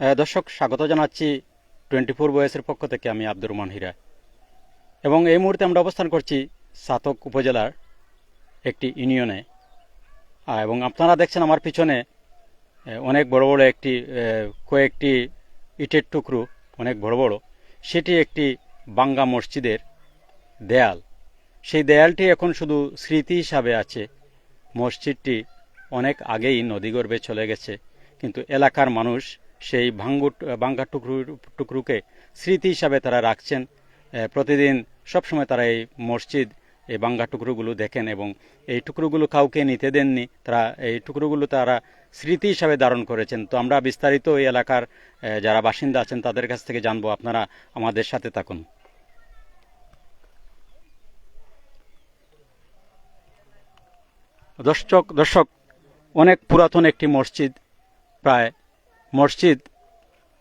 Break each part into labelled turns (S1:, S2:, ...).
S1: দর্শক, স্বাগত জানাচ্ছি টোয়েন্টি ফোর বয়সের পক্ষ থেকে আমি আব্দুর রহমান হীরা। এবং এই মুহূর্তে আমরা অবস্থান করছি সাতক উপজেলার একটি ইউনিয়নে। এবং আপনারা দেখছেন আমার পিছনে অনেক বড় বড় একটি কয়েকটি ইটের টুকরো, অনেক বড় বড়। সেটি একটি বাঙ্গা মসজিদের দেয়াল। সেই দেয়ালটি এখন শুধু স্মৃতি হিসাবে আছে। মসজিদটি অনেক আগেই নদীগর্ভে চলে গেছে। কিন্তু এলাকার মানুষ সেই ভাঙ্গুর বাঙ্গা টুকরু, টুকরুকে স্মৃতি হিসাবে তারা রাখছেন। প্রতিদিন সবসময় তারা এই মসজিদ, এই বাঙ্গা টুকরোগুলো দেখেন এবং এই টুকরোগুলো কাউকে নিতে দেননি। তারা, এই টুকরোগুলো তারা স্মৃতি হিসাবে ধারণ করেছেন। তো আমরা বিস্তারিত এই এলাকার যারা বাসিন্দা আছেন তাদের কাছ থেকে জানব। আপনারা আমাদের সাথে থাকুন। দর্শক দর্শক, অনেক পুরাতন একটি মসজিদ, প্রায় মসজিদ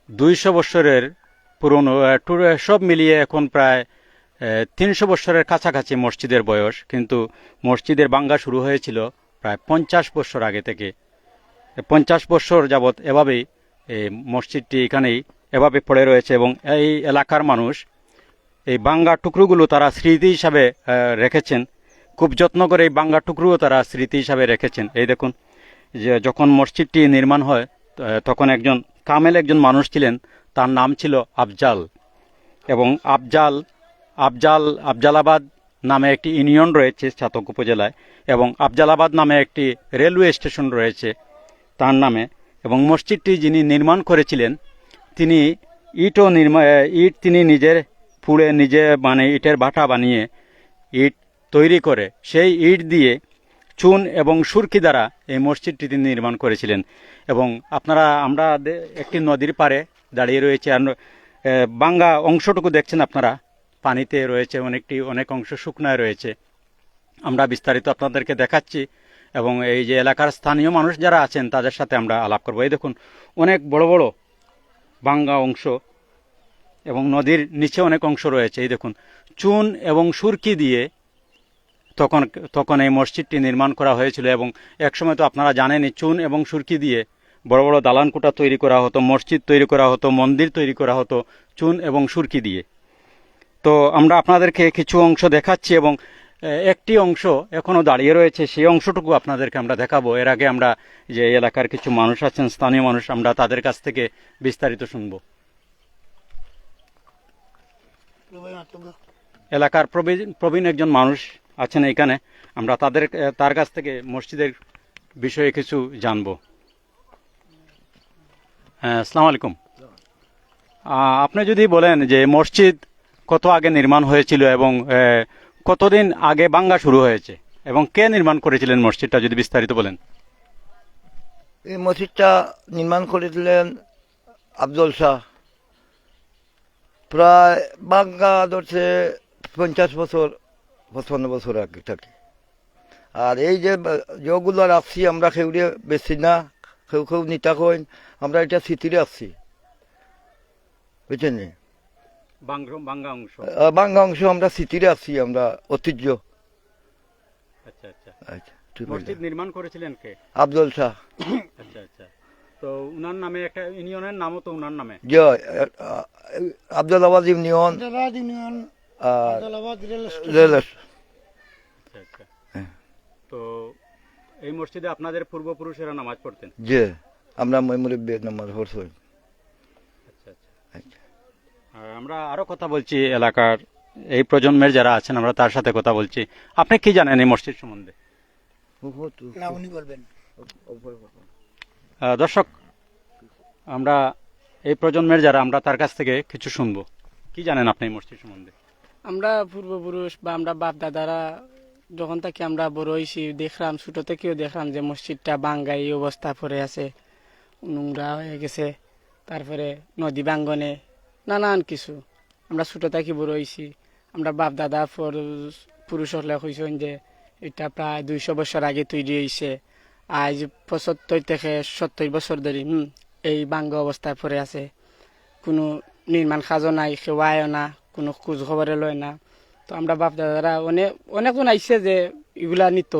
S1: দুইশো বৎসরের পুরনো সব মিলিয়ে এখন প্রায় তিনশো বৎসরের কাছাকাছি মসজিদের বয়স। কিন্তু মসজিদের বাঙ্গা শুরু হয়েছিল প্রায় পঞ্চাশ বৎসর আগে থেকে। পঞ্চাশ বৎসর যাবৎ এভাবেই এই মসজিদটি এখানেই এভাবে পড়ে রয়েছে এবং এই এলাকার মানুষ এই বাঙ্গা টুকরোগুলো তারা স্মৃতি হিসাবে রেখেছেন। খুব যত্ন করে এই বাঙ্গা টুকরোও তারা স্মৃতি হিসাবে রেখেছেন। এই দেখুন, যে যখন মসজিদটি নির্মাণ হয় তখন একজন কামেল একজন মানুষ ছিলেন, তার নাম ছিল আফজাল। এবং আফজাল আফজাল, আফজালাবাদ নামে একটি ইউনিয়ন রয়েছে ছাতক উপজেলায়, এবং আফজালাবাদ নামে একটি রেলওয়ে স্টেশন রয়েছে তার নামে। এবং মসজিদটি যিনি নির্মাণ করেছিলেন, তিনি ইটও নির্মা ইট তিনি নিজের পুড়ে নিজে মানে ইটের বাটা বানিয়ে ইট তৈরি করে, সেই ইট দিয়ে চুন এবং সুরকি দ্বারা এই মসজিদটি তিনি নির্মাণ করেছিলেন। এবং আপনারা, আমরা একটি নদীর পারে দাঁড়িয়ে রয়েছে। আর বাঙ্গা অংশটুকু দেখছেন আপনারা? পানিতে রয়েছে অনেকটি, অনেক অংশ শুকনায় রয়েছে। আমরা বিস্তারিত আপনাদেরকে দেখাচ্ছি। এবং এই যে এলাকার স্থানীয় মানুষ যারা আছেন, তাদের সাথে আমরা আলাপ করব। এই দেখুন, অনেক বড় বড় বাঙ্গা অংশ এবং নদীর নিচে অনেক অংশ রয়েছে। এই দেখুন, চুন এবং সুরকি দিয়ে তখন তখন এই মসজিদটি নির্মাণ করা হয়েছিল এবং একসময় তো আপনারা জানেনই চুন এবং সুরকি দিয়ে বড় বড় দালান কোঠা তৈরি করা হতো, মসজিদ তৈরি করা হতো, মন্দির তৈরি করা হতো চুন এবং সুরকি দিয়ে। তো আমরা আপনাদেরকে কিছু অংশ দেখাচ্ছি এবং একটি অংশ এখনও দাঁড়িয়ে রয়েছে, সেই অংশটুকু আপনাদেরকে আমরা দেখাবো। এর আগে আমরা যে এলাকার কিছু মানুষ আছেন, স্থানীয় মানুষ, আমরা তাদের কাছ থেকে বিস্তারিত শুনব। এলাকার প্রবীণ প্রবীণ একজন মানুষ আছেন এখানে। আমরা তাদের তার কাছ থেকে মসজিদের বিষয়ে কিছু জানব। হ্যাঁ আসসালামু আলাইকুম। আপনি যদি বলেন যে মসজিদ কত আগে নির্মাণ হয়েছিল এবং কতদিন আগে বাঙ্গা শুরু হয়েছে এবং কে নির্মাণ করেছিলেন মসজিদটা যদি বিস্তারিত বলেন?
S2: এই মসজিদটা নির্মাণ করেছিলেন আফজল শাহ। প্রায় বাঙ্গা ধরছে পঞ্চাশ বছর পঁচপান্ন বছর আগে থাকে। আর এই যে যেগুলো রাখছি আমরা খেউরে বেশি না কেউ কেউ নিতা কইন আমরা এটা স্মৃতিরে আসছি বুঝছেন?
S1: বাঙ্গা অংশ।
S2: আমরা স্মৃতিরে আসছি আমরা ঐতিহ্য।
S1: আচ্ছা আচ্ছা।
S2: আচ্ছা ঠিক
S1: মসজিদ নির্মাণ করেছিলেন কে?
S2: আফজল শাহ।
S1: আচ্ছা আচ্ছা। তো উনার নামে একটা ইউনিয়নের নামও তো উনার নামে।
S2: যে আব্দুল আবাদ ইউনিয়ন।
S3: ইউনিয়ন
S2: আর
S3: রেল
S1: আচ্ছা আচ্ছা। তো এই মসজিদে আপনাদের পূর্বপুরুষেরা নামাজ পড়তেন?
S2: যে আমরা মুরব্বী নাম্বার হর্ষ
S1: আচ্ছা আচ্ছা। আমরা আরও কথা বলছি এলাকার এই প্রজন্মের যারা আছেন আমরা তার সাথে কথা বলছি। আপনি কি জানেন এই মসজিদ সম্বন্ধে? দর্শক আমরা এই প্রজন্মের যারা আমরা তার কাছ থেকে কিছু শুনব। কি জানেন আপনি এই মসজিদ সম্বন্ধে?
S4: আমরা পূর্বপুরুষ বা আমরা বাপ দাদারা যখন থেকে আমরা বড় হয়েছি দেখলাম, ছোট থেকেও দেখলাম যে মসজিদটা বাঙ্গাই অবস্থা পড়ে আছে, নোংরা হয়ে গেছে। তারপরে নদী বাঙ্গনে নানান কিছু। আমরা ছোট থেকে বড় হয়েছি আমরা বাপ দাদা পুরুষ- হলে কইছেন যে এটা প্রায় দুইশো বছর আগে তৈরি হয়েছে আজ পঁচাত্তর থেকে সত্তর বছর ধরে এই বাঙ্গ অবস্থায় পড়ে আছে। কোনো নির্মাণ কাজও নাই, কেউ না। কোনো খোঁজ খবরে লয় না। তো আমরা বাপ দাদারা অনেক অনেকজন আইসে যে এগুলা নিত।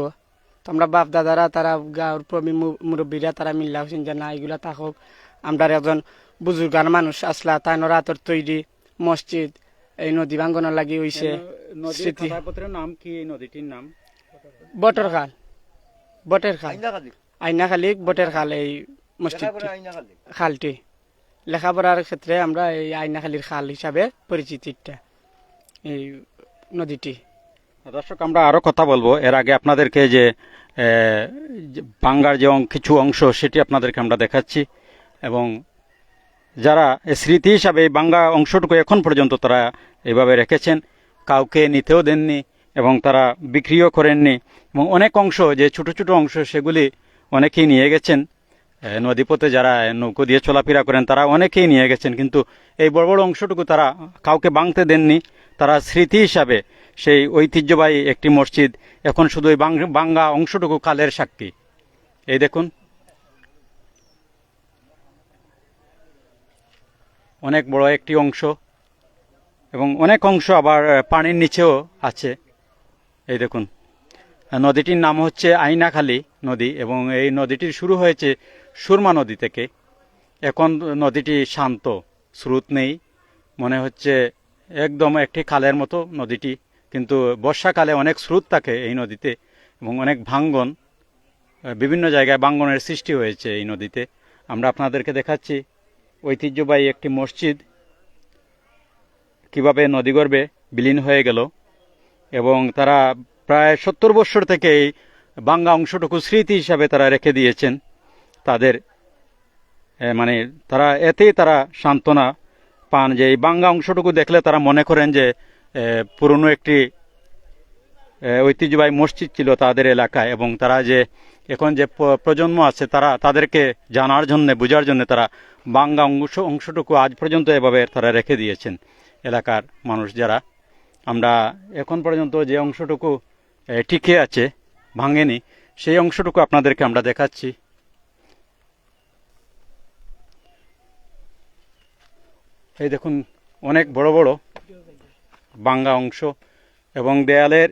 S4: তো আমরা বাপ দাদারা তারা গাঁর প্রবীণ মুরব্বীরা তারা মিল্লা হচ্ছেন যে না এগুলা থাকুক আমরা একজন বুজুর্গান মানুষ আসলা তাই রাতর তৈরি মসজিদ এই নদী ভাঙ্গনের লাগি হইছে।
S1: নদীর
S4: স্মৃতি।
S1: নাম কি এই নদীটির নাম?
S4: বটের খাল বটের খাল
S2: আইনা খালি
S4: বটের খাল এই
S2: খালি
S4: খালটি। লেখাপড়ার ক্ষেত্রে আমরা এই আইনাখালীর খাল হিসাবে পরিচিতিটা এই নদীটি।
S1: দর্শক, আমরা আরও কথা বলব। এর আগে আপনাদেরকে যে বাঙ্গার যে কিছু অংশ, সেটি আপনাদেরকে আমরা দেখাচ্ছি। এবং যারা স্মৃতি হিসাবে এই বাঙ্গা অংশটুকু এখন পর্যন্ত তারা এইভাবে রেখেছেন, কাউকে নিতেও দেননি এবং তারা বিক্রিও করেননি। এবং অনেক অংশ, যে ছোট ছোট অংশ, সেগুলি অনেকেই নিয়ে গেছেন। নদীপথে যারা নৌকো দিয়ে চলাফেরা করেন, তারা অনেকেই নিয়ে গেছেন, কিন্তু এই বড় বড় অংশটুকু তারা কাউকে বাংতে দেননি। তারা স্মৃতি হিসাবে সেই ঐতিহ্যবাহী একটি মসজিদ, এখন শুধু ওই বাঙ্গা অংশটুকু কালের সাক্ষী। এই দেখুন। অনেক বড় একটি অংশ এবং অনেক অংশ আবার পানির নিচেও আছে। এই দেখুন। নদীটির নাম হচ্ছে আইনাখালী নদী এবং এই নদীটির শুরু হয়েছে সুরমা নদী থেকে। এখন নদীটি শান্ত, স্রোত নেই। মনে হচ্ছে একদম একটি খালের মতো নদীটি, কিন্তু বর্ষাকালে অনেক স্রোত থাকে এই নদীতে এবং অনেক ভাঙ্গন, বিভিন্ন জায়গায় ভাঙ্গনের সৃষ্টি হয়েছে এই নদীতে। আমরা আপনাদেরকে দেখাচ্ছি ঐতিহ্যবাহী একটি মসজিদ, কীভাবে নদীগর্ভে বিলীন হয়ে গেল এবং তারা প্রায় সত্তর বৎসর থেকে এই বাঙ্গা অংশটুকু স্মৃতি হিসাবে তারা রেখে দিয়েছেন। মানে তারা এতেই তারা সান্ত্বনা পান যে এই বাংলা অংশটুকু দেখলে তারা মনে করেন যে পুরনো একটি ঐতিহ্যবাহী মসজিদ ছিল তাদের এলাকায় এবং তারা যে এখন যে প্রজন্ম আছে তারা তাদেরকে জানার জন্য, বোঝার জন্য তারা বাংলা অংশ, অংশটুকু আজ পর্যন্ত এভাবে তারা রেখে দিয়েছেন এলাকার মানুষ যারা। আমরা এখন পর্যন্ত যে অংশটুকু টিকে আছে, ভাঙেনি, সেই অংশটুকু আপনাদেরকে আমরা দেখাচ্ছি। এই দেখুন, অনেক বড় বড় বাঙ্গা অংশ এবং দেয়ালের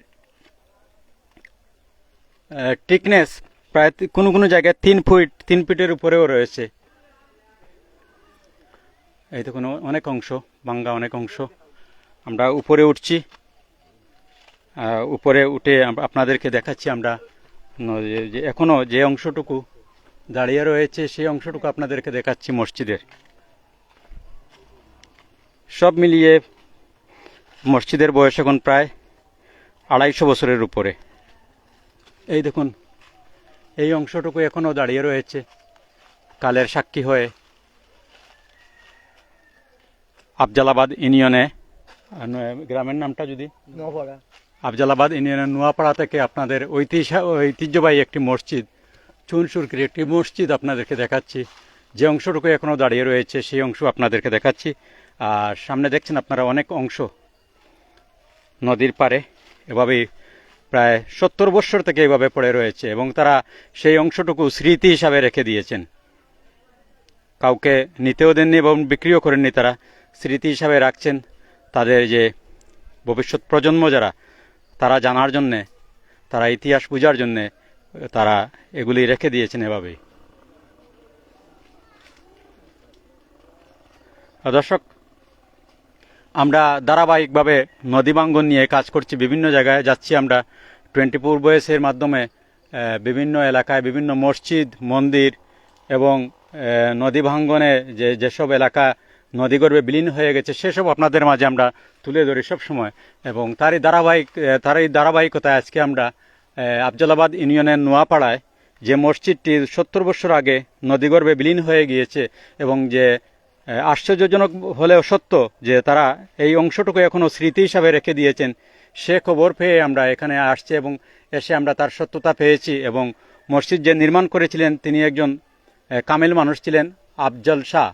S1: টিকনেস প্রায় কোনো কোনো জায়গায় তিন ফুট, তিন ফিটের উপরেও রয়েছে। এই দেখুন অনেক অংশ, বাঙ্গা অনেক অংশ। আমরা উপরে উঠছি। উপরে উঠে আপনাদেরকে দেখাচ্ছি আমরা যে যে অংশটুকু দাঁড়িয়ে রয়েছে, সেই অংশটুকু আপনাদেরকে দেখাচ্ছি মসজিদের। সব মিলিয়ে মসজিদের বয়স এখন প্রায় আড়াইশো বছরের উপরে। এই দেখুন এই অংশটুকু এখনও দাঁড়িয়ে রয়েছে কালের সাক্ষী হয়ে। আফজালাবাদ ইউনিয়নে গ্রামের নামটা যদি? আফজালাবাদ ইউনিয়নের নোয়াপাড়া থেকে আপনাদের ঐতিহ্য ঐতিহ্যবাহী একটি মসজিদ চুনসুরকির একটি মসজিদ আপনাদেরকে দেখাচ্ছি। যে অংশটুকু এখনও দাঁড়িয়ে রয়েছে সেই অংশ আপনাদেরকে দেখাচ্ছি। আর সামনে দেখছেন আপনারা অনেক অংশ নদীর পারে এভাবেই প্রায় সত্তর বৎসর থেকে এভাবে পড়ে রয়েছে এবং তারা সেই অংশটুকু স্মৃতি হিসাবে রেখে দিয়েছেন। কাউকে নিতেও দেননি এবং বিক্রিও করেননি তারা। স্মৃতি হিসাবে রাখছেন তাদের যে ভবিষ্যৎ প্রজন্ম যারা, তারা জানার জন্যে, তারা ইতিহাস বোঝার জন্যে তারা এগুলি রেখে দিয়েছেন এভাবেই। দর্শক আমরা ধারাবাহিকভাবে নদী ভাঙ্গন নিয়ে কাজ করছি, বিভিন্ন জায়গায় যাচ্ছি আমরা। টোয়েন্টি ফোর বয়েসের মাধ্যমে বিভিন্ন এলাকায় বিভিন্ন মসজিদ, মন্দির এবং নদী ভাঙ্গনে যে, যেসব এলাকা নদীগর্ভে বিলীন হয়ে গেছে, সেসব আপনাদের মাঝে আমরা তুলে ধরি সব সময় এবং তারই ধারাবাহিক তারই ধারাবাহিকতায় আজকে আমরা আফজালাবাদ ইউনিয়নের নোয়াপাড়ায় যে মসজিদটি সত্তর বছর আগে নদী নদীগর্ভে বিলীন হয়ে গিয়েছে এবং যে আশ্চর্যজনক হলেও সত্য যে তারা এই অংশটুকু এখনও স্মৃতি হিসাবে রেখে দিয়েছেন। সে খবর পেয়ে আমরা এখানে আসছি এবং এসে আমরা তার সত্যতা পেয়েছি এবং মসজিদ যে নির্মাণ করেছিলেন, তিনি একজন কামেল মানুষ ছিলেন, আফজল শাহ।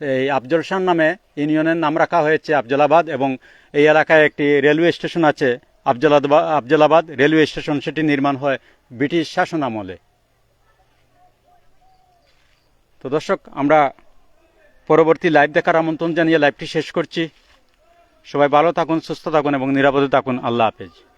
S1: এই আফজল শাহ নামে ইউনিয়নের নাম রাখা হয়েছে আফজলাবাদ এবং এই এলাকায় একটি রেলওয়ে স্টেশন আছে আফজলাবাদ আফজলাবাদ রেলওয়ে স্টেশন। সেটি নির্মাণ হয় ব্রিটিশ শাসন আমলে তো দর্শক, আমরা পরবর্তী লাইভ দেখার আমন্ত্রণ জানিয়ে লাইভটি শেষ করছি। সবাই ভালো থাকুন, সুস্থ থাকুন এবং নিরাপদে থাকুন। আল্লাহ হাফেজ।